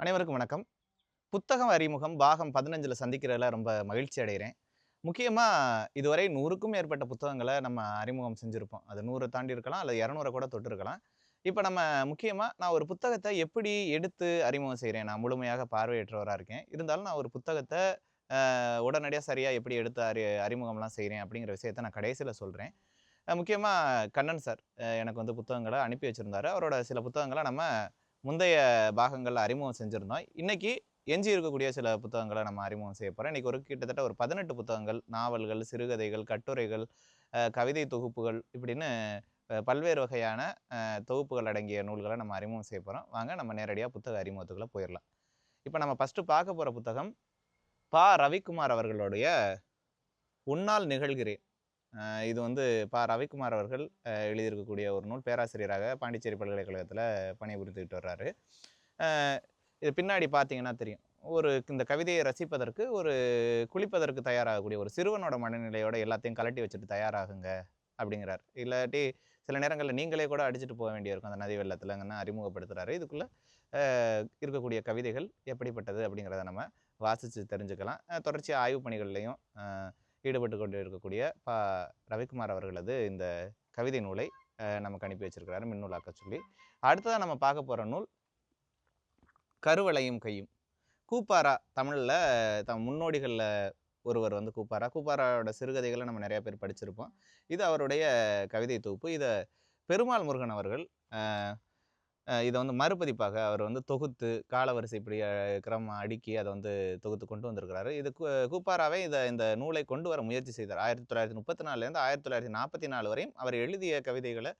அனைவருக்கும் வணக்கம். புத்தகம் அறிமுகம் பாகம் பதினஞ்சில் சந்திக்கிறதுல ரொம்ப மகிழ்ச்சி அடைகிறேன். முக்கியமாக இதுவரை நூறுக்கும் மேற்பட்ட புத்தகங்களை நம்ம அறிமுகம் செஞ்சுருப்போம். அது நூறு தாண்டி இருக்கலாம் அல்லது இரநூறை கூட தொட்டிருக்கலாம் இப்போ நம்ம முக்கியமாக நான் ஒரு புத்தகத்தை எப்படி எடுத்து அறிமுகம் செய்கிறேன் நான் முழுமையாக பார்வையற்றவராக இருக்கேன். இருந்தாலும் நான் ஒரு புத்தகத்தை உடனடியாக சரியாக எப்படி எடுத்து அறி அறிமுகம்லாம் செய்கிறேன் அப்படிங்கிற விஷயத்தை நான் கடைசியில் சொல்கிறேன் முக்கியமாக கண்ணன் சார் எனக்கு வந்து புத்தகங்களை அனுப்பி வச்சுருந்தாரு. அவரோட சில புத்தகங்களை நம்ம முந்தைய பாகங்களில் அறிமுகம் செஞ்சுருந்தோம். இன்றைக்கி எஞ்சி இருக்கக்கூடிய சில புத்தகங்களை நம்ம அறிமுகம் செய்ய போகிறோம் இன்றைக்கி ஒரு கிட்டத்தட்ட ஒரு பதினெட்டு புத்தகங்கள் நாவல்கள் சிறுகதைகள் கட்டுரைகள் கவிதை தொகுப்புகள் இப்படின்னு பல்வேறு வகையான தொகுப்புகள் அடங்கிய நூல்களை நம்ம அறிமுகம் செய்ய போகிறோம் வாங்க நம்ம நேரடியாக புத்தக அறிமுகத்துக்குள்ளே போயிடலாம். இப்போ நம்ம ஃபஸ்ட்டு பார்க்க போகிற புத்தகம் பா. ரவிக்குமார் அவர்களுடைய உன்னால் நிகழ்கிறேன். இது வந்து பா. ரவிக்குமார் அவர்கள் எழுதியிருக்கக்கூடிய ஒரு நூல். பேராசிரியராக பாண்டிச்சேரி பல்கலைக்கழகத்தில் பணிபுரிந்துக்கிட்டு வர்றாரு. இது பின்னாடி பார்த்தீங்கன்னா தெரியும். ஒரு இந்த கவிதையை ரசிப்பதற்கு ஒரு குளிப்பதற்கு தயாராகக்கூடிய ஒரு சிறுவனோட மனநிலையோட எல்லாத்தையும் கலட்டி வச்சுட்டு தயாராகுங்க அப்படிங்கிறார். இல்லாட்டி சில நேரங்களில் நீங்களே கூட அடிச்சுட்டு போக வேண்டியிருக்கும் அந்த நதி வெள்ளத்தில்ங்கன்னா அறிமுகப்படுத்துகிறாரு இதுக்குள்ளே இருக்கக்கூடிய கவிதைகள் எப்படிப்பட்டது அப்படிங்கிறத நம்ம வாசித்து தெரிஞ்சுக்கலாம். தொடர்ச்சி தொடர்ச்சியாக ஆய்வு பணிகள்லையும் ஈடுபட்டு கொண்டு இருக்கக்கூடிய ப ரவிக்குமார் அவர்களது இந்த கவிதை நூலை நமக்கு அனுப்பி வச்சிருக்கிறாரு மின்னூலாக்க சொல்லி. அடுத்ததாக நம்ம பார்க்க போகிற நூல் கருவளையும் கையும். கூப்பாரா தமிழில் தம் முன்னோடிகளில் ஒருவர் வந்து கூப்பாரா? கூப்பாராவோட சிறுகதைகளை நம்ம நிறையா பேர் படிச்சிருப்போம். இது அவருடைய கவிதை தொகுப்பு. இதை பெருமாள் முருகன் அவர்கள் இதை வந்து மறுபதிப்பாக அவர் வந்து தொகுத்து காலவரிசை இப்படி கிரமம் அடுக்கி அதை வந்து தொகுத்து கொண்டு வந்திருக்கிறாரு. இது கூப்பாராவே இதை இந்த நூலை கொண்டு வர முயற்சி செய்தார். ஆயிரத்தி தொள்ளாயிரத்தி முப்பத்தி நாலுலேருந்து ஆயிரத்தி தொள்ளாயிரத்தி நாற்பத்தி நாலு வரையும் அவர் எழுதிய கவிதைகளை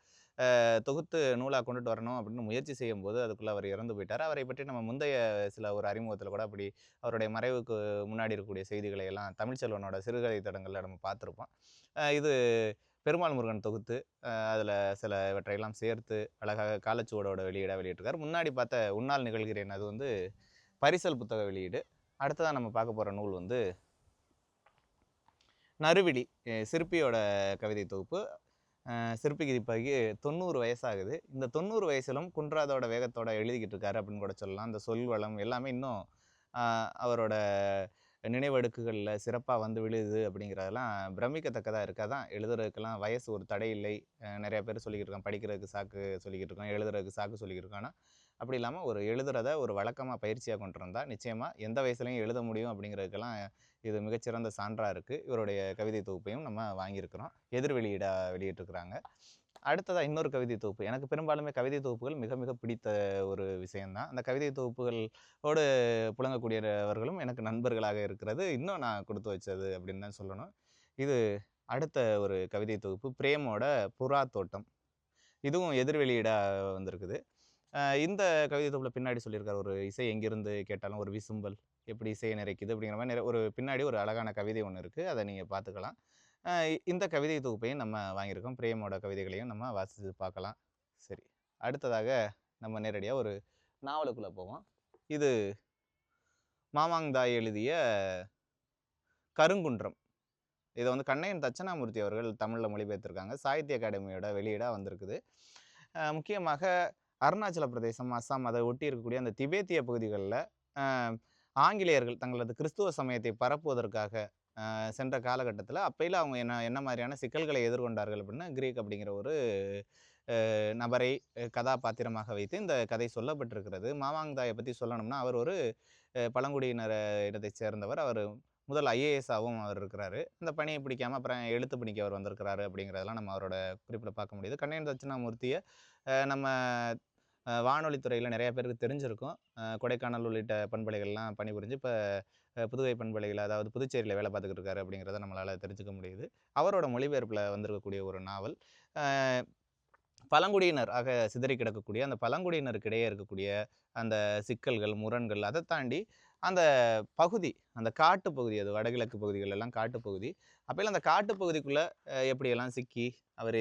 தொகுத்து நூலாக கொண்டுட்டு வரணும் அப்படின்னு முயற்சி செய்யும் போது அதுக்குள்ளே அவர் இறந்து போயிட்டார். அவரை பற்றி நம்ம முந்தைய சில ஒரு அறிமுகத்தில் கூட அப்படி அவருடைய மறைவுக்கு முன்னாடி இருக்கக்கூடிய செய்திகளை எல்லாம் தமிழ்ச்செல்வனோட சிறுகதை தடங்களில் நம்ம பார்த்துருப்போம். இது பெருமாள் முருகன் தொகுத்து அதில் சில இவற்றையெல்லாம் சேர்த்து அழகாக காலச்சுவடோட வெளியிட வெளியிட்டிருக்கார். முன்னாடி பார்த்த உன்னால் நிகழ்கிறேன் அது வந்து பரிசல் புத்தக வெளியீடு. அடுத்ததான் நம்ம பார்க்க போகிற நூல் வந்து நறுவிழி சிற்பியோட கவிதை தொகுப்பு. சிற்பிக்கு இப்போக்கி தொண்ணூறு வயசாகுது. இந்த தொண்ணூறு வயசிலும் குன்றாதோட வேகத்தோட எழுதிக்கிட்டு இருக்காரு அப்படின்னு கூட சொல்லலாம். அந்த சொல்வளம் எல்லாமே இன்னும் அவரோட நினைவடுக்குகளில் சிறப்பாக வந்து விழுது அப்படிங்கிறதெல்லாம் பிரமிக்கத்தக்கதாக இருக்குது அதான் எழுதுறதுக்கெல்லாம் வயசு ஒரு தடை இல்லை நிறைய பேர் சொல்லிக்கிட்டு இருக்கோம் படிக்கிறதுக்கு சாக்கு சொல்லிக்கிட்டு இருக்கோம் எழுதுறதுக்கு சாக்கு சொல்லிக்கிட்டு இருக்கோம் ஆனால் அப்படி இல்லாமல் ஒரு எழுதுறத ஒரு வழக்கமாக பயிற்சியாக கொண்டு வந்தால் நிச்சயமாக எந்த வயசுலையும் எழுத முடியும் அப்படிங்கிறதுக்கெல்லாம் இது மிகச்சிறந்த சான்றாக இருக்குது இவருடைய கவிதை தொகுப்பையும் நம்ம வாங்கியிருக்கிறோம். எதிர் வெளியிட வெளியிட்டிருக்கிறாங்க. அடுத்ததாக இன்னொரு கவிதை தொகுப்பு. எனக்கு பெரும்பாலுமே கவிதை தொகுப்புகள் மிக மிக பிடித்த ஒரு விஷயம்தான். அந்த கவிதை தொகுப்புகளோடு புழங்கக்கூடியவர்களும் எனக்கு நண்பர்களாக இருக்கிறது. இன்னும் நான் கொடுத்து வச்சது அப்படின்னு தான் சொல்லணும். இது அடுத்த ஒரு கவிதை தொகுப்பு. பிரேமோட புறா தோட்டம். இதுவும் எதிர்வெளியீடாக வந்திருக்குது. இந்த கவிதை தொகுப்பில் பின்னாடி சொல்லியிருக்கார் ஒரு இசை எங்கிருந்து கேட்டாலும் ஒரு விசும்பல் எப்படி இசையை நிறைக்குது அப்படிங்கிற மாதிரி நிறைய ஒரு பின்னாடி ஒரு அழகான கவிதை ஒன்று இருக்குது அதை நீங்கள் பார்த்துக்கலாம். இந்த கவிதை தொகுப்பையும் நம்ம வாங்கியிருக்கோம். பிரேமோட கவிதைகளையும் நம்ம வாசித்து பார்க்கலாம். சரி அடுத்ததாக நம்ம நேரடியாக ஒரு நாவலுக்குள்ளே போவோம். இது மாமாங்தாய் எழுதிய கருங்குன்றம். இதை வந்து கண்ணையன் தட்சணாமூர்த்தி அவர்கள் தமிழில் மொழிபெயர்த்திருக்காங்க. சாகித்ய அகாடமியோட வெளியீடாக வந்திருக்குது. முக்கியமாக அருணாச்சல பிரதேசம் அஸ்ஸாம் அதை ஒட்டி இருக்கக்கூடிய அந்த திபேத்திய பகுதிகளில் ஆங்கிலேயர்கள் தங்களது கிறிஸ்துவ சமயத்தை பரப்புவதற்காக சென்ற காலகட்டத்தில் அப்பையில் அவங்க என்ன என்ன மாதிரியான சிக்கல்களை எதிர்கொண்டார்கள் அப்படின்னா கிரீக் அப்படிங்கிற ஒரு நபரை கதாபாத்திரமாக வைத்து இந்த கதை சொல்லப்பட்டிருக்கிறது. மாமாங்தாயை பற்றி சொல்லணும்னா அவர் ஒரு பழங்குடியினர் இடத்தைச் சேர்ந்தவர். அவர் முதல் ஐஏஎஸ்ஸாகவும் அவர் இருக்கிறாரு. அந்த பணியை பிடிக்காம அப்புறம் எழுத்து பணிக்கு அவர் வந்திருக்கிறாரு அப்படிங்கிறதெல்லாம் நம்ம அவரோட குறிப்பில் பார்க்க முடியுது. கண்ணையன் தட்சிணாமூர்த்தியை நம்ம வானொலித்துறையில் நிறைய பேருக்கு தெரிஞ்சிருக்கும். கொடைக்கானல் உள்ளிட்ட பண்பலைகள்லாம் பணிபுரிஞ்சு இப்போ புதுவை பண்பலைகள் அதாவது புதுச்சேரியில் வேலை பார்த்துக்கிட்டு இருக்காரு அப்படிங்கிறத நம்மளால் தெரிஞ்சுக்க முடியுது. அவரோட மொழிபெயர்ப்பில் வந்திருக்கக்கூடிய ஒரு நாவல் பழங்குடியினர் ஆக சிதறி கிடக்கக்கூடிய அந்த பழங்குடியினருக்கிடையே இருக்கக்கூடிய அந்த சிக்கல்கள் முரண்கள் அதை தாண்டி அந்த பகுதி அந்த காட்டு பகுதி அது வடகிழக்கு பகுதிகள் எல்லாம் காட்டுப்பகுதி அப்போல்லாம் அந்த காட்டுப்பகுதிக்குள்ளே எப்படியெல்லாம் சிக்கி அவர்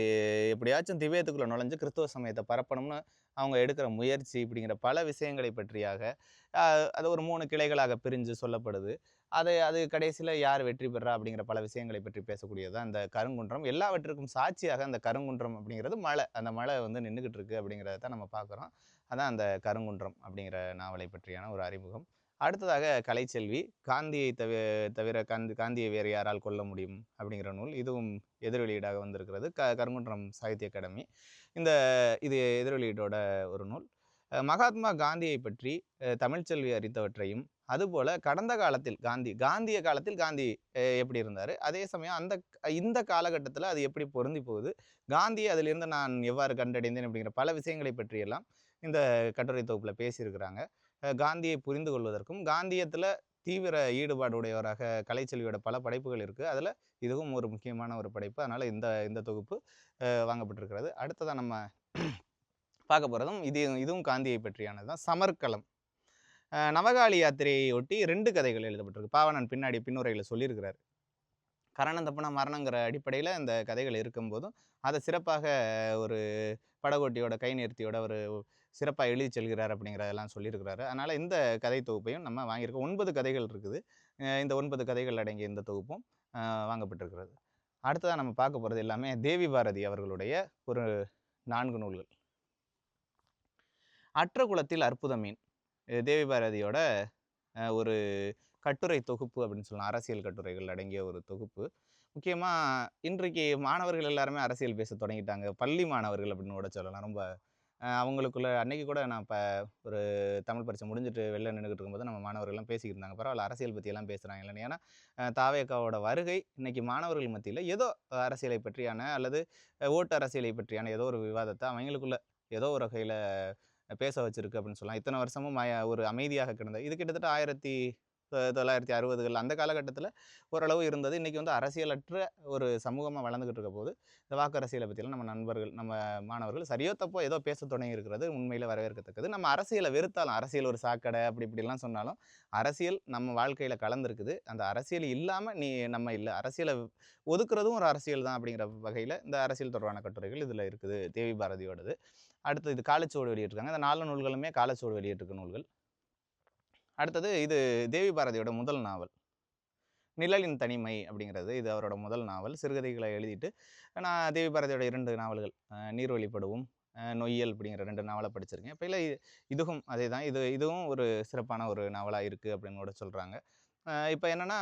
எப்படியாச்சும் திவ்யத்துக்குள்ளே நுழைஞ்சு கிறிஸ்துவ சமயத்தை பரப்பணும்னு அவங்க எடுக்கிற முயற்சி இப்படிங்கிற பல விஷயங்களை பற்றியாக அது ஒரு மூணு கிளைகளாக பிரிஞ்சு சொல்லப்படுது. அதை அது கடைசியில் யார் வெற்றி பெறா அப்படிங்கிற பல விஷயங்களை பற்றி பேசக்கூடியது அந்த கருங்குன்றம். எல்லாவற்றிற்கும் சாட்சியாக அந்த கருங்குன்றம் அப்படிங்கிறது மழை. அந்த மலை வந்து நின்றுக்கிட்டு இருக்குது அப்படிங்கிறத தான் நம்ம பார்க்குறோம். அதான் அந்த கருங்குன்றம் அப்படிங்கிற நாவலை பற்றியான ஒரு அறிமுகம். அடுத்ததாக கலைச்செல்வி காந்தியை தவிர தவிர காந்தி காந்தியை வேறு யாரால் கொல்ல முடியும்? அப்படிங்கிற நூல். இதுவும் எதிர்வெளியீடாக வந்திருக்கிறது. க கருங்குன்றம் சாகித்ய அகாடமி. இந்த இது எதிர்வெளியீட்டோட ஒரு நூல். மகாத்மா காந்தியை பற்றி தமிழ்ச்செல்வி அறிந்தவற்றையும் அதுபோல் கடந்த காலத்தில் காந்தி காந்திய காலத்தில் காந்தி எப்படி இருந்தார்? அதே சமயம் அந்த இந்த காலகட்டத்தில் அது எப்படி பொருந்தி போகுது? காந்தியை அதிலிருந்து நான் எவ்வாறு கண்டடைந்தேன்? அப்படிங்கிற பல விஷயங்களை பற்றியெல்லாம் இந்த கட்டுரை தொகுப்பில் பேசியிருக்கிறாங்க. காந்தியை புரிந்து கொள்வதற்கும் காந்தியத்தில் தீவிர ஈடுபாடு உடையவராக கலைச்செல்வியோட பல படைப்புகள் இருக்குது அதில் இதுவும் ஒரு முக்கியமான ஒரு படைப்பு. அதனால் இந்த இந்த தொகுப்பு வாங்கப்பட்டிருக்கிறது. அடுத்ததாக நம்ம பார்க்க போகிறதும் இது இதுவும் காந்தியை பற்றியானது தான். சமர்க்கலம் நவகாளி யாத்திரையை ஒட்டி ரெண்டு கதைகள் எழுதப்பட்டிருக்கு. பாவனன் பின்னாடி பின்னுரையில் சொல்லியிருக்கிறார். கரணம் தப்புனா மரணங்கிற அடிப்படையில் இந்த கதைகள் இருக்கும்போதும் அதை சிறப்பாக ஒரு படகோட்டியோட கை நிறுத்தியோட ஒரு சிறப்பாக எழுதி செல்கிறார் அப்படிங்கிறதெல்லாம் சொல்லியிருக்கிறாரு. அதனால் இந்த கதை தொகுப்பையும் நம்ம வாங்கியிருக்கோம். ஒன்பது கதைகள் இருக்குது. இந்த ஒன்பது கதைகள் அடங்கிய இந்த தொகுப்பும் வாங்கப்பட்டிருக்கிறது. அடுத்ததாக நம்ம பார்க்க போகிறது எல்லாமே தேவி பாரதி அவர்களுடைய ஒரு நான்கு நூல்கள். அற்ற குலத்தில் அற்புத மீன். தேவி பாரதியோட ஒரு கட்டுரை தொகுப்பு அப்படின்னு சொல்லலாம். அரசியல் கட்டுரைகள் அடங்கிய ஒரு தொகுப்பு. முக்கியமாக இன்றைக்கு மாணவர்கள் எல்லாருமே அரசியல் பேச தொடங்கிட்டாங்க. பள்ளி மாணவர்கள் அப்படின்னு கூட சொல்லலாம். ரொம்ப அவங்களுக்குள்ள அன்னைக்கு கூட நான் இப்போ ஒரு தமிழ் பரிசை முடிஞ்சுட்டு வெளில நின்றுக்கிட்டு இருக்கும்போது நம்ம மாணவர்கள்லாம் பேசிக்கிட்டு இருந்தாங்க பரவாயில்ல அரசியல் பற்றியெல்லாம் பேசுகிறாங்க இல்லைன்னு ஏன்னா தாவேக்காவோட வருகை இன்னைக்கு மாணவர்கள் மத்தியில் ஏதோ அரசியலை பற்றியான அல்லது ஓட்டு அரசியலை பற்றியான ஏதோ ஒரு விவாதத்தை அவங்களுக்குள்ள ஏதோ ஒரு வகையில் பேச வச்சிருக்கு அப்படின்னு சொல்லலாம். இத்தனை வருஷமும் மய- ஒரு அமைதியாக கிடந்த இது கிட்டத்தட்ட ஆயிரத்தி தொள்ளாயிரத்தி அறுபதுகள் அந்த காலகட்டத்தில் ஓரளவு இருந்தது. இன்றைக்கி வந்து அரசியலற்ற ஒரு சமூகமாக வளர்ந்துக்கிட்டு இருக்க போது இந்த வாக்கு அரசியலை பற்றிலாம் நம்ம நண்பர்கள் நம்ம மாணவர்கள் சரியோ தப்போ ஏதோ பேச தொடங்கி இருக்கிறது உண்மையில் வரவேற்கத்தக்கது. நம்ம அரசியலை வெறுத்தாலும் அரசியல் ஒரு சாக்கடை அப்படி இப்படிலாம் சொன்னாலும் அரசியல் நம்ம வாழ்க்கையில் கலந்துருக்குது. அந்த அரசியல் இல்லாமல் நீ நம்ம இல்லை. அரசியலை ஒதுக்குறதும் ஒரு அரசியல் தான் அப்படிங்கிற வகையில் இந்த அரசியல் தொடர்பான கட்டுரைகள் இதில் இருக்குது. தேவி பாரதியோடது. அடுத்து இது காலச்சோடு வெளியிட்டிருக்காங்க. இந்த நாலு நூல்களுமே காலச்சோடு வெளியிட்டிருக்க நூல்கள். அடுத்தது இது தேவி பாரதியோட முதல் நாவல். நிழலின் தனிமை அப்படிங்கிறது இது அவரோட முதல் நாவல். சிறுகதைகளை எழுதிட்டு நான் தேவி பாரதியோட இரண்டு நாவல்கள் நீர் வழிபடுவோம் நொய்யல் அப்படிங்கிற ரெண்டு நாவலை படிச்சிருக்கேன். இப்போ இல்லை இதுவும் அதே தான் இது இதுவும் ஒரு சிறப்பான ஒரு நாவலாக இருக்குது அப்படின்னு கூட சொல்கிறாங்க இப்போ என்னென்னா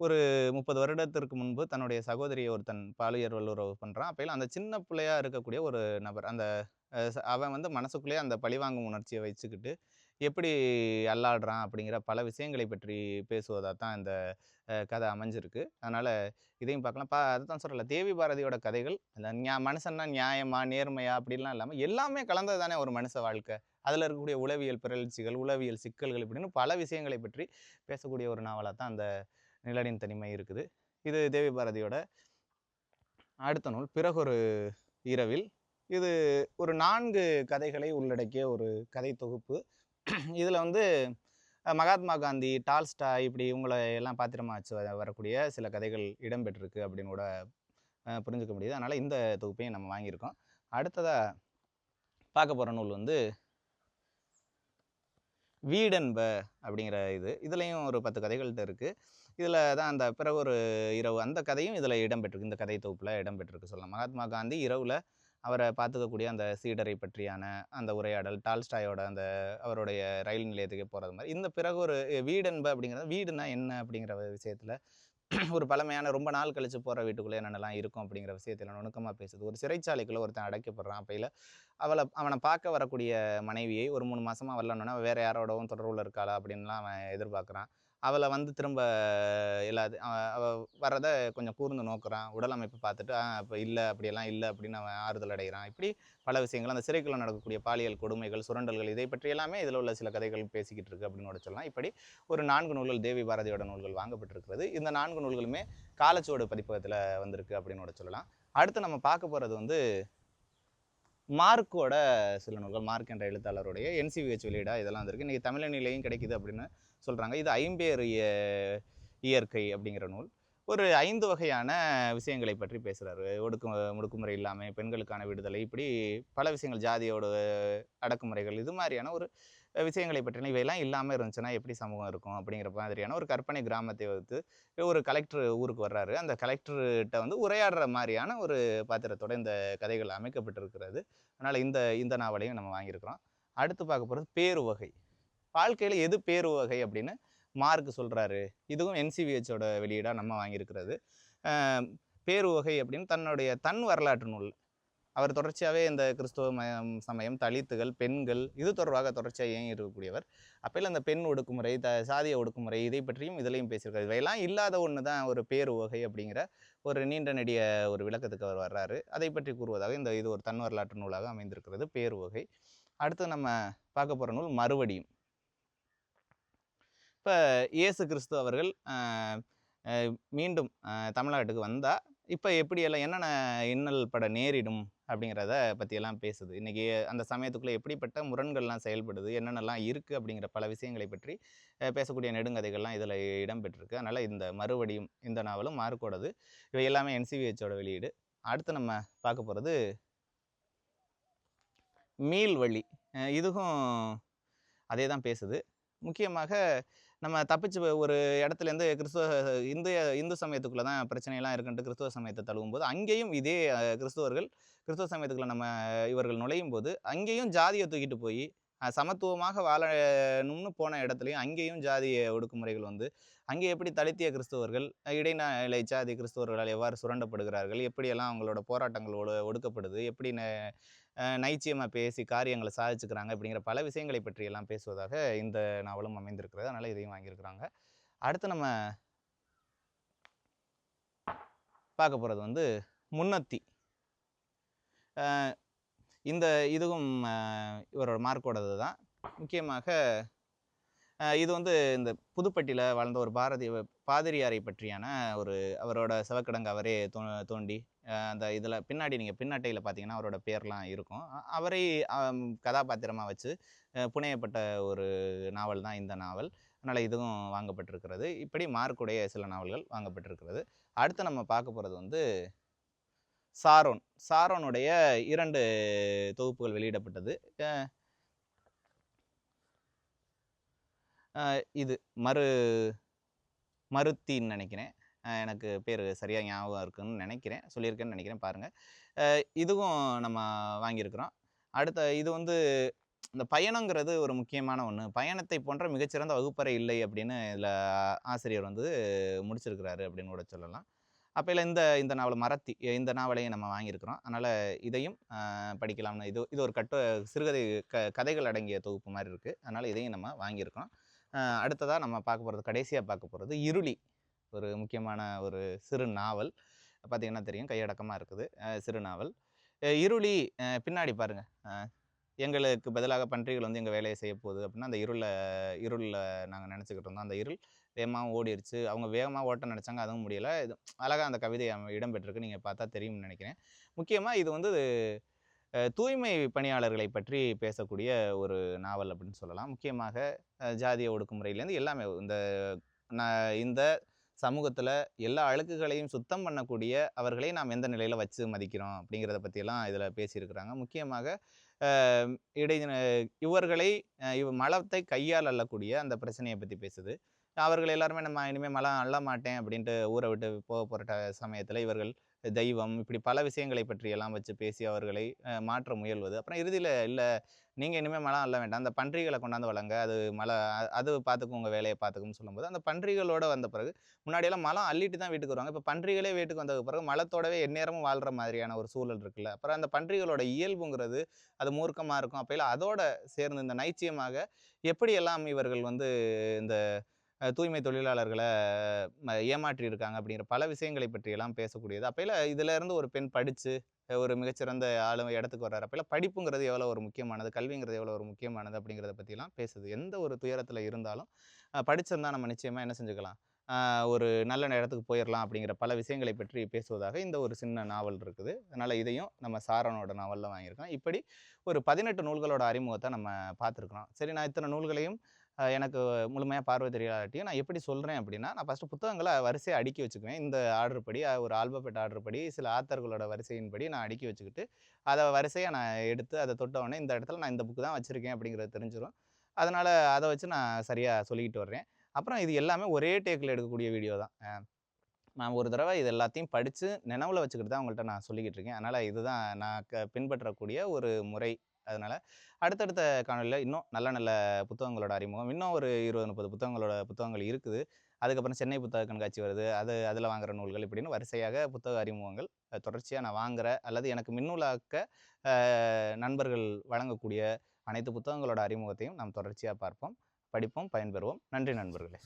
ஒரு முப்பது வருடத்திற்கு முன்பு தன்னுடைய சகோதரியை ஒருத்தன் பாலியல் வல்லுறவு பண்ணுறான் அப்போ அந்த சின்ன பிள்ளையாக இருக்கக்கூடிய ஒரு நபர் அந்த அவன் வந்து மனசுக்குள்ளேயே அந்த பழிவாங்கும் உணர்ச்சியை வச்சுக்கிட்டு எப்படி அல்லாடுறான் அப்படிங்கிற பல விஷயங்களை பற்றி பேசுவதாக தான் இந்த கதை அமைஞ்சிருக்கு. அதனால் இதையும் பார்க்கலாம். பா அதுதான் சொல்கிறல தேவி பாரதியோட கதைகள் அந்த நியா மனுஷன்னா நியாயமா நேர்மையா அப்படிலாம் இல்லாமல் எல்லாமே கலந்தது தானே ஒரு மனுஷ வாழ்க்கை. அதில் இருக்கக்கூடிய உளவியல் பிறழ்ச்சிகள் உளவியல் சிக்கல்கள் இப்படின்னு பல விஷயங்களை பற்றி பேசக்கூடிய ஒரு நாவலாக தான் அந்த நிழலின் தனிமை இருக்குது. இது தேவி பாரதியோட அடுத்த நூல் பிறகொரு இரவில். இது ஒரு நான்கு கதைகளை உள்ளடக்கிய ஒரு கதை தொகுப்பு. இதில் வந்து மகாத்மா காந்தி டால்ஸ்டா இப்படி இவங்களை எல்லாம் பாத்திரமா வச்சு வரக்கூடிய சில கதைகள் இடம்பெற்றிருக்கு அப்படின்னு கூட புரிஞ்சுக்க முடியுது. அதனால் இந்த தொகுப்பையும் நம்ம வாங்கியிருக்கோம். அடுத்ததாக பார்க்க போகிற நூல் வந்து வீடன்ப அப்படிங்கிற இது. இதுலேயும் ஒரு பத்து கதைகள்கிட்ட இருக்குது இதில் தான் அந்த பிறகு ஒரு இரவு அந்த கதையும் இதில் இடம்பெற்றிருக்கு. இந்த கதை தொகுப்பில் இடம்பெற்றிருக்கு சொல்லலாம். மகாத்மா காந்தி இரவில் அவரை பார்த்துக்கக்கூடிய அந்த சீடரை பற்றியான அந்த உரையாடல் டால்ஸ்டாயோட அந்த அவருடைய ரயில் நிலையத்துக்கு போகிறது மாதிரி. இந்த பிறகு ஒரு வீடன்பு அப்படிங்கிறது வீடுனா என்ன அப்படிங்கிற விஷயத்தில் ஒரு பழமையான ரொம்ப நாள் கழித்து போகிற வீட்டுக்குள்ளே என்னென்னலாம் இருக்கும் அப்படிங்கிற விஷயத்தில் நுணுக்கமாக பேசுது. ஒரு சிறைச்சாலைக்குள்ளே ஒருத்தன் அடைக்கப்படுறான் அப்பையில். அவளை அவனை பார்க்க வரக்கூடிய மனைவியை ஒரு மூணு மாதமாக வரலன்னா வேறு யாரோடவும் தொடர்பில் இருக்காளா அப்படின்லாம் அவன் எதிர்பார்க்குறான். அவளை வந்து திரும்ப எல்லாது அவள் வர்றதை கொஞ்சம் கூர்ந்து நோக்குறான். உடல் அமைப்பு பார்த்துட்டு இப்போ இல்லை அப்படியெல்லாம் இல்லை அப்படின்னு அவன் ஆறுதல் அடைகிறான். இப்படி பல விஷயங்கள் அந்த சிறைக்குள்ள நடக்கக்கூடிய பாலியல் கொடுமைகள் சுரண்டல்கள் இதை பற்றி எல்லாமே இதில் உள்ள சில கதைகள் பேசிக்கிட்டு இருக்கு அப்படின்னு சொல்லலாம். இப்படி ஒரு நான்கு நூல்கள் தேவி பாரதியோட நூல்கள் வாங்கப்பட்டிருக்கிறது. இந்த நான்கு நூல்களுமே காலச்சுவடு பதிப்பகத்தில் வந்திருக்கு அப்படின்னு சொல்லலாம். அடுத்து நம்ம பார்க்க போகிறது வந்து மார்க்கோட சில நூல்கள். மார்க் என்ற எழுத்தாளருடைய என்சிவிஹெச் வெளியீடாக இதெல்லாம் வந்திருக்கு. இன்றைக்கி தமிழனிலையும் கிடைக்குது அப்படின்னு சொல்கிறாங்க இது ஐம்பேறு இய- இயற்கை அப்படிங்கிற நூல். ஒரு ஐந்து வகையான விஷயங்களை பற்றி பேசுகிறாரு ஒடுக்கு முடுக்குமுறை இல்லாமல் பெண்களுக்கான விடுதலை இப்படி பல விஷயங்கள் ஜாதியோட அடக்குமுறைகள் இது மாதிரியான ஒரு விஷயங்களை பற்றின இவையெல்லாம் இல்லாமல் இருந்துச்சுன்னா எப்படி சமூகம் இருக்கும் அப்படிங்கிற மாதிரியான ஒரு கற்பனை கிராமத்தை வகுத்து ஒரு கலெக்டர் ஊருக்கு வர்றாரு. அந்த கலெக்டர்கிட்ட வந்து உரையாடுற மாதிரியான ஒரு பாத்திரத்தோட இந்த கதைகள் அமைக்கப்பட்டிருக்கிறது. அதனால் இந்த இந்த நாவலையும் நம்ம வாங்கியிருக்கிறோம். அடுத்து பார்க்க போகிறது பேரு வகை வாழ்க்கையில் எது பேருவகை அப்படின்னு மார்க் சொல்கிறாரு இதுவும் என்சிவிஹெச்சோட வெளியீடாக நம்ம வாங்கியிருக்கிறது. பேரு வகை அப்படின்னு தன்னுடைய தன் வரலாற்று நூல். அவர் தொடர்ச்சியாகவே இந்த கிறிஸ்துவ மயம் சமயம் தலித்துகள் பெண்கள் இது தொடர்பாக தொடர்ச்சியாக இயங்கி இருக்கக்கூடியவர். அப்பையில் அந்த பெண் ஒடுக்குமுறை த சாதிய ஒடுக்குமுறை இதை பற்றியும் இதுலையும் பேசியிருக்காரு. இவையெல்லாம் இல்லாத ஒன்று தான் ஒரு பேருவகை அப்படிங்கிற ஒரு நீண்ட நெடிய ஒரு விளக்கத்துக்கு அவர் வர்றாரு. அதை பற்றி கூறுவதாக இந்த இது ஒரு தன் வரலாற்று நூலாக அமைந்திருக்கிறது பேருவகை அடுத்து நம்ம பார்க்க போகிற நூல் மறுபடியும். இப்போ இயேசு கிறிஸ்து அவர்கள் மீண்டும் தமிழ்நாட்டுக்கு வந்தால் இப்போ எப்படியெல்லாம் என்னென்ன இன்னல் பட நேரிடும் அப்படிங்கிறத பற்றியெல்லாம் பேசுது. இன்றைக்கி அந்த சமயத்துக்குள்ளே எப்படிப்பட்ட முரண்கள்லாம் செயல்படுது என்னென்னலாம் இருக்குது அப்படிங்கிற பல விஷயங்களை பற்றி பேசக்கூடிய நெடுங்கதைகள்லாம் இதில் இடம்பெற்றிருக்கு. அதனால் இந்த மறுபடியும் இந்த நாவலும் மார்க்கோடது இவை எல்லாமே என்சிவிஹெச்சோட வெளியீடு. அடுத்து நம்ம பார்க்க போகிறது மீள் வழி இதுவும் அதே தான் பேசுது. முக்கியமாக நம்ம தப்பிச்சு ஒரு இடத்துலேருந்து கிறிஸ்துவ இந்து இந்து சமயத்துக்குள்ளே தான் பிரச்சனையெல்லாம் இருக்குன்ட்டு கிறிஸ்துவ சமயத்தை தழுவும்போது அங்கேயும் இதே கிறிஸ்துவர்கள் கிறிஸ்துவ சமயத்துக்குள்ளே நம்ம இவர்கள் நுழையும் போது அங்கேயும் ஜாதியை தூக்கிட்டு போய் சமத்துவமாக வாழணும்னு போன இடத்துலையும் அங்கேயும் ஜாதிய ஒடுக்குமுறைகள் வந்து அங்கே எப்படி தலித்திய கிறிஸ்துவர்கள் இடைநிலை ஜாதி கிறிஸ்துவர்களால் எவ்வாறு சுரண்டப்படுகிறார்கள் எப்படியெல்லாம் அவங்களோட போராட்டங்கள் ஒடுக்கப்படுது எப்படி நைச்சியமாக பேசி காரியங்களை சாதிச்சுக்கிறாங்க அப்படிங்கிற பல விஷயங்களை பற்றியெல்லாம் பேசுவதாக இந்த நாவலும் அமைந்திருக்கிறது. அதனால் இதையும் வாங்கியிருக்கிறாங்க. அடுத்து நம்ம பார்க்க போகிறது வந்து முன்னத்தி. இந்த இதுவும் இவரோட மார்க்கோடது தான். முக்கியமாக இது வந்து இந்த புதுப்பட்டியில் வாழ்ந்த ஒரு பாரதிய பாதிரியாரை பற்றியான ஒரு அவரோட சிவக்கிடங்கு அவரே தோ தோண்டி அந்த இதில் பின்னாடி நீங்கள் பின்னட்டையில் பார்த்தீங்கன்னா அவரோட பேர்லாம் இருக்கும். அவரை கதாபாத்திரமாக வச்சு புனையப்பட்ட ஒரு நாவல் தான் இந்த நாவல். அதனால் இதுவும் வாங்கப்பட்டிருக்கிறது. இப்படி மார்க்குடைய சில நாவல்கள் வாங்கப்பட்டிருக்கிறது. அடுத்து நம்ம பார்க்க போகிறது வந்து சாரோன். சாரோனுடைய இரண்டு தொகுப்புகள் வெளியிடப்பட்டது. இது மறு மருத்தின்னு நினைக்கிறேன். எனக்கு பேர் சரியாக ஞாபகம் இருக்குன்னு நினைக்கிறேன். சொல்லியிருக்கேன்னு நினைக்கிறேன். பாருங்கள் இதுவும் நம்ம வாங்கியிருக்கிறோம். அடுத்த இது வந்து இந்த பயணங்கிறது ஒரு முக்கியமான ஒன்று பயணத்தை போன்ற மிகச்சிறந்த வகுப்பறை இல்லை அப்படின்னு இதில் ஆசிரியர் வந்து முடிச்சிருக்கிறாரு அப்படின்னு கூட சொல்லலாம். அப்போல இந்த இந்த நாவல் மரத்தி இந்த நாவலையும் நம்ம வாங்கியிருக்கிறோம். அதனால் இதையும் படிக்கலாம்னு இது இது ஒரு கட்டு சிறுகதை க கதைகள் அடங்கிய தொகுப்பு மாதிரி இருக்குது அதனால் இதையும் நம்ம வாங்கியிருக்கிறோம். அடுத்ததாக நம்ம பார்க்க போகிறது கடைசியாக பார்க்க போகிறது இருளி. ஒரு முக்கியமான ஒரு சிறு நாவல். பார்த்தீங்கன்னா தெரியும் கையடக்கமாக இருக்குது. சிறு நாவல். இருளி பின்னாடி பாருங்கள் எங்களுக்கு பதிலாக பன்றிகள் வந்து எங்கள் வேலையை செய்ய போகுது அப்படின்னா அந்த இருளை இருளில் நாங்கள் நினச்சிக்கிட்டு இருந்தோம். அந்த இருள் வேகமாக ஓடிடுச்சு அவங்க வேகமாக ஓட்ட நினச்சாங்க அதுவும் முடியலை. இது அழகாக அந்த கவிதை இடம்பெற்றிருக்கு நீங்கள் பார்த்தா தெரியும்னு நினைக்கிறேன். முக்கியமாக இது வந்து தூய்மை பணியாளர்களை பற்றி பேசக்கூடிய ஒரு நாவல் அப்படின்னு சொல்லலாம். முக்கியமாக ஜாதிய ஒடுக்குமுறையிலேருந்து எல்லாமே இந்த இந்த சமூகத்தில் எல்லா அழுக்குகளையும் சுத்தம் பண்ணக்கூடிய அவர்களை நாம் எந்த நிலையில் வச்சு மதிக்கிறோம் அப்படிங்கிறத பற்றியெல்லாம் இதில் பேசியிருக்கிறாங்க. முக்கியமாக அஹ், இடை இவர்களை இவ மலத்தை கையால் அள்ளக்கூடிய அந்த பிரச்சனையை பற்றி பேசுது. அவர்கள் எல்லாருமே நம்ம இனிமேல் மலம் அள்ள மாட்டேன் அப்படின்ட்டு ஊரை விட்டு போக போகிற சமயத்தில் இவர்கள் தெய்வம் இப்படி பல விஷயங்களை பற்றியெல்லாம் வச்சு பேசி அவர்களை மாற்ற முயல்வது. அப்புறம் இறுதியில் இல்லை நீங்கள் இனிமேல் மலம் அள்ள வேண்டாம். அந்த பன்றிகளை கொண்டாந்து வளங்க. அது மலை அது பார்த்துக்கும் உங்கள் வேலையை பார்த்துக்கும்னு சொல்லும்போது அந்த பன்றிகளோட வந்த பிறகு முன்னாடியெல்லாம் மலம் அள்ளிட்டு தான் வீட்டுக்கு வருவாங்க. இப்போ பன்றிகளே வீட்டுக்கு வந்ததுக்கு பிறகு மலத்தோடவே எந்நேரமும் வாழ்கிற மாதிரியான ஒரு சூழல் இருக்குல்ல. அப்புறம் அந்த பன்றிகளோட இயல்புங்கிறது அது மூர்க்கமாக இருக்கும். அப்போலாம் அதோட சேர்ந்து இந்த நைச்சியமாக எப்படியெல்லாம் இவர்கள் வந்து இந்த தூய்மை தொழிலாளர்களை ம- ஏமாற்றி இருக்காங்க அப்படிங்கிற பல விஷயங்களை பற்றியெல்லாம் பேசக்கூடியது. அப்பையில் இதுல இருந்து ஒரு பெண் படித்து ஒரு மிகச்சிறந்த ஆளு இடத்துக்கு வர்றாரு. அப்போல படிப்புங்கிறது எவ்வளோ ஒரு முக்கியமானது? கல்விங்கிறது எவ்வளோ ஒரு முக்கியமானது? அப்படிங்கிறத பற்றிலாம் பேசுது. எந்த ஒரு துயரத்தில் இருந்தாலும் படிச்சிருந்தால் நம்ம நிச்சயமாக என்ன செஞ்சுக்கலாம்? ஒரு நல்ல இடத்துக்கு போயிடலாம் அப்படிங்கிற பல விஷயங்களை பற்றி பேசுவதாக இந்த ஒரு சின்ன நாவல் இருக்குது. அதனால் இதையும் நம்ம சாரனோட நாவலில் வாங்கியிருக்கோம். இப்படி ஒரு பதினெட்டு நூல்களோட அறிமுகத்தை நம்ம பார்த்துருக்குறோம். சரி நான் இத்தனை நூல்களையும் எனக்கு முழுமையாக பார்வை தெரியாட்டியும் நான் எப்படி சொல்கிறேன் அப்படின்னா நான் ஃபஸ்ட்டு புத்தகங்களை வரிசையை அடுக்கி வச்சுக்குவேன். இந்த ஆர்டர் படி ஒரு ஆல்பபெட் ஆர்டர் படி சில ஆத்தர்களோட வரிசையின்படி நான் அடுக்கி வச்சுக்கிட்டு அதை வரிசையாக நான் எடுத்து அதை தொட்டவுடனே இந்த இடத்துல நான் இந்த புக்கு தான் வச்சுருக்கேன் அப்படிங்கிறது தெரிஞ்சிடும் அதனால் அதை வச்சு நான் சரியாக சொல்லிக்கிட்டு வர்றேன். அப்புறம் இது எல்லாமே ஒரே டேக்கில் எடுக்கக்கூடிய வீடியோ தான். நான் ஒரு தடவை இது எல்லாத்தையும் படித்து நினைவில் வச்சுக்கிட்டு தான் உங்கள்கிட்ட நான் சொல்லிக்கிட்டு இருக்கேன். அதனால் இதுதான் நான் க பின்பற்றக்கூடிய ஒரு முறை. அதனால் அடுத்தடுத்த காணொலியில் இன்னும் நல்ல நல்ல புத்தகங்களோட அறிமுகம் இன்னும் ஒரு இருபது முப்பது புத்தகங்களோட புத்தகங்கள் இருக்குது. அதுக்கப்புறம் சென்னை புத்தக கண்காட்சி வருது. அது அதில் வாங்குகிற நூல்கள் இப்படின்னு வரிசையாக புத்தக அறிமுகங்கள் தொடர்ச்சியாக நான் வாங்குற அல்லது எனக்கு மின்னூலாக்க நண்பர்கள் வழங்கக்கூடிய அனைத்து புத்தகங்களோட அறிமுகத்தையும் நாம் தொடர்ச்சியாக பார்ப்போம் படிப்போம் பயன்பெறுவோம். நன்றி நண்பர்களே.